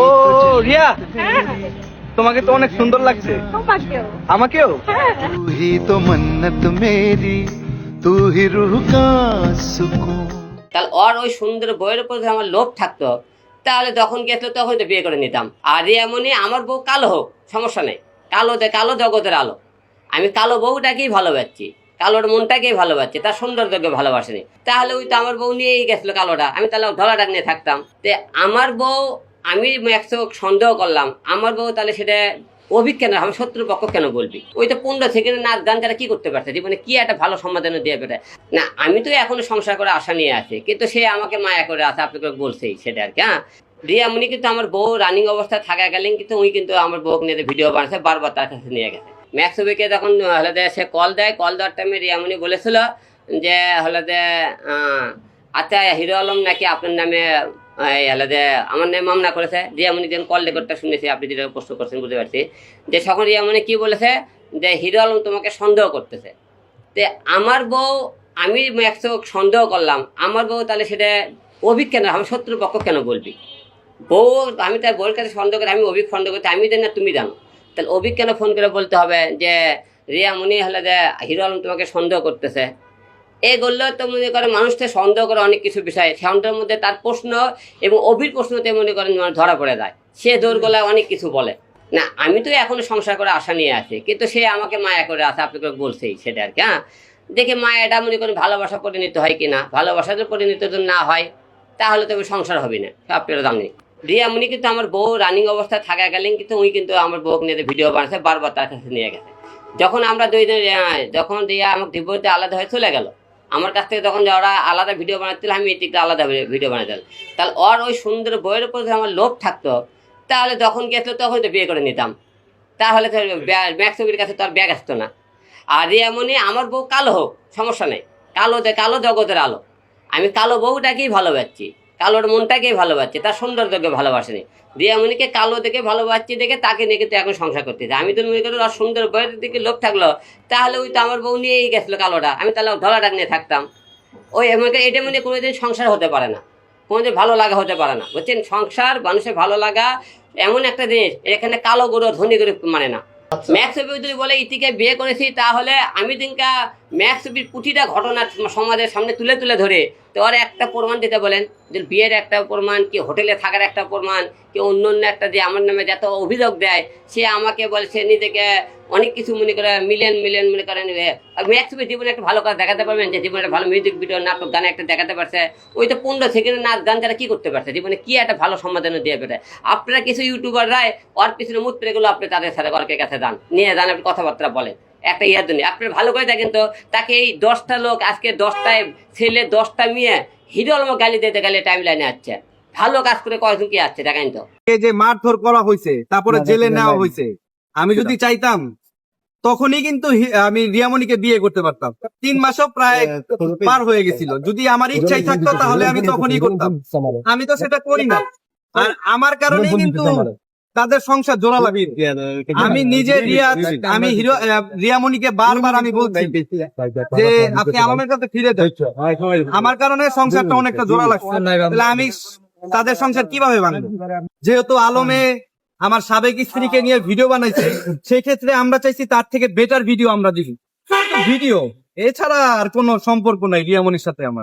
ও রিয়া! তোমাকে তো অনেক সুন্দর লাগছে। আমাকেও? তুই তো মন্নত মেরি তুই রুহ কা তাহলে ওর ওই সুন্দর বইয়ের উপর আমার লোভ থাকতো তাহলে যখন গেছিল তখন তো বিয়ে করে নিতাম। আর এমনই আমার বউ কালো হোক সমস্যা নেই। কালো কালো জগতের আলো। আমি কালো বউটাকেই ভালোবাসছি কালোর মনটাকেই ভালোবাসছি তার সৌন্দর্যকে ভালোবাসেনি। তাহলে ওই তো আমার বউ নিয়েই গেছিল কালোটা। আমি তাহলে ধলাটা নিয়ে থাকতাম। তে আমার বউ আমি একশো সন্দেহ করলাম। আমার বউ তাহলে সেটা অভিক কেন? আমি শত্রু পক্ষ কেন বলবি? ওই তো পনেরো সেকেন্ডে নাচ গান যারা কি করতে পারছে? জীবনে কি একটা ভালো সমাধান দিয়ে পেটে না, আমি তো এখনও সংসার করে আশা নিয়ে আছি। কিন্তু সে আমাকে মায়া করে আছে, আপনাকে বলছেই সেটা আর কি হ্যাঁ? রিয়ামণি কিন্তু আমার বউ রানিং অবস্থায় থাকাকালীন কিন্তু উনি কিন্তু আমার বউকে নিয়ে ভিডিও বানাচ্ছে, বারবার তার কাছে নিয়ে গেছে। ম্যাক্সবিকে যখন হলে সে কল দেয় কল দেওয়ার টাইমে রিয়ামণি বলেছিল যে, হলে আচ্ছা হিরো আলম নাকি আপনার নামে এই হলে যে আমার নামে মামলা করেছে রিয়ামণি যখন কল রেকর্ডটা শুনেছি, আপনি যেটা প্রশ্ন করছেন, বুঝতে পারছি। যে তখন রিয়ামণি কি বলেছে, যে হিরো আলম তোমাকে সন্দেহ করতেছে। তে আমার বউ, আমি একশো সন্দেহ করলাম, আমার বউ তাহলে সেটা অভিক কেন, আমি শত্রু পক্ষ কেন বলবি? বউ, আমি তার বউয়ের কাছে সন্দেহ করে, আমি অভিক সন্দেহ করতে আমি জানি না, তুমি জানো। তাহলে অভিক কেন ফোন করে বলতে হবে যে, রিয়া মনি হলে যে হিরো আলম তোমাকে সন্দেহ করতেছে? বললেও তো মনে করে মানুষকে সন্দেহ করে অনেক কিছু বিষয় সন্দেহের মধ্যে তার প্রশ্ন এবং অভির প্রশ্নতে মনে করেন মানুষ ধরা পড়ে যায়। সে দৌড় গলায় অনেক কিছু বলে। না আমি তো এখনও সংসার করে আশা নিয়ে আছি কিন্তু সে আমাকে মায়া করে আছে আপনাকে বলছেই সেটা আর কি হ্যাঁ? দেখে মায়াটা মনে করেন ভালোবাসা পরিণত হয় কি না ভালোবাসা যদি পরিণত যদি না হয় তাহলে তবে সংসার হবে না। আপনারা জানেন রিয়া উনি কিন্তু আমার বউ রানিং অবস্থায় থাকাকালীন কিন্তু উনি কিন্তু আমার বউকে নিয়ে ভিডিও বানাচ্ছে বারবার তার কাছে নিয়ে গেছে। যখন আমরা দুইজন আহ, যখন রিয়া আমাকে ডিভোর্সে আলাদা হয়ে চলে গেল আমার কাছ থেকে যখন ওরা আলাদা ভিডিও বানাতে আমি এটিকে আলাদা ভিডিও বানাতাম তাহলে ওর ওই সুন্দর বইয়ের উপর আমার লোভ থাকতো, তাহলে যখন গেছিল তখন তো বিয়ে করে নিতাম। তাহলে তো ম্যাক্সবির কাছে তো আর ব্যাগ আসতো না। আর এমনই আমার বউ কালো হোক, সমস্যা নেই। কালো কালো জগতের আলো। আমি কালো বউটাকেই ভালোবাসছি। কালোর মনটাকেই ভালোবাসছে তার সৌন্দর্যকে ভালোবাসিনি। রিয়ামণিকে কালো দেখে ভালোবাসছি দেখে তাকে নিয়ে কিন্তু এখন সংসার করতেছে আমি তো মনে করি ওর সুন্দর বইয়ের দিকে লোক থাকল তাহলে ওই তো আমার বউ নিয়েই গেছিল কালোটা। আমি তাহলে ধলাটা নিয়ে থাকতাম। ওই আমাকে এটা মনে কোনোদিন সংসার হতে পারে না। কোনোদিন ভালো লাগা হতে পারে না। বুঝছেন? সংসার মানুষের ভালো লাগা এমন একটা জিনিস এখানে কালো গরু ধনী গরু মানে না। ম্যাক্স যদি বলে ইতিকে বিয়ে করেছি তাহলে আমি দিনকা ম্যাক্স প্রতিটা ঘটনা সমাজের সামনে তুলে তুলে ধরে। তো ওর একটা প্রমাণ দিতে বলেন, যে বিয়ের একটা প্রমাণ, কি হোটেলে থাকার একটা প্রমাণ, কি অন্য অন্য একটা যে আমার নামে যত অভিযোগ দেয়, সে আমাকে বলে সে নিজেকে অনেক কিছু মনে করে মিলিয়ন মিলিয়ন মনে করেন ম্যাক্স জীবনে একটা ভালো কাজ দেখাতে পারবেন, যে জীবনে একটা ভালো মিউজিক ভিডিও নাটক, গান একটা দেখাতে পারছে। ওই তো পনেরো সেকেন্ডে নাচ গান যারা কী করতে পারছে? জীবনে কী একটা ভালো সমাধান দিয়ে পেটে আপনারা কিছু ইউটিউবাররাই ওর পিছনে মুখ পেরেগুলো আপনি তাদের সাথে অর্কের কাছে যান, নিয়ে যান আপনি কথাবার্তা বলেন। একটা ইয়ার জন্য। আপনি ভালো করে দেখেন তো তাকে এই দশটা লোক আজকে দশটায় ছেলে দশটা মেয়ে হিরো আলম গালি দিতে গেলে টাইম লাইনে আসছে। ভালো কাজ করে কয়জন কি আসছে দেখেন তো। এই যে মারধর করা হয়েছে তারপরে জেলে নেওয়া হয়েছে আমি যদি চাইতাম তখনই কিন্তু আমি রিয়ামণিকে বিয়ে করতে পারতাম। তিন মাসও প্রায় পার হয়ে গেছিল। যদি আমার ইচ্ছাই থাকতো তাহলে আমি তখনই করতাম। আমি তো সেটা করি না। আর আমার কারণেই কিন্তু তাদের সংসার জোড়া লাগি আমি নিজে রিয়া আমি হিরো রিয়ামণিকে বারবার আমি বলছি যে আপনি আমার কাছে ফিরে আমার কারণে সংসারটা অনেকটা জোড়া লাগছে তাহলে আমি তাদের সংসার কীভাবে ভাঙবো যেহেতু আলমে আমার সাবেক স্ত্রীকে নিয়ে ভিডিও বানাইছে সেই ক্ষেত্রে আমরা চাইছি তার থেকে বেটার ভিডিও আমরা দিই ভিডিও এছাড়া আর কোনো সম্পর্ক নাই রিয়ামনির সাথে আমার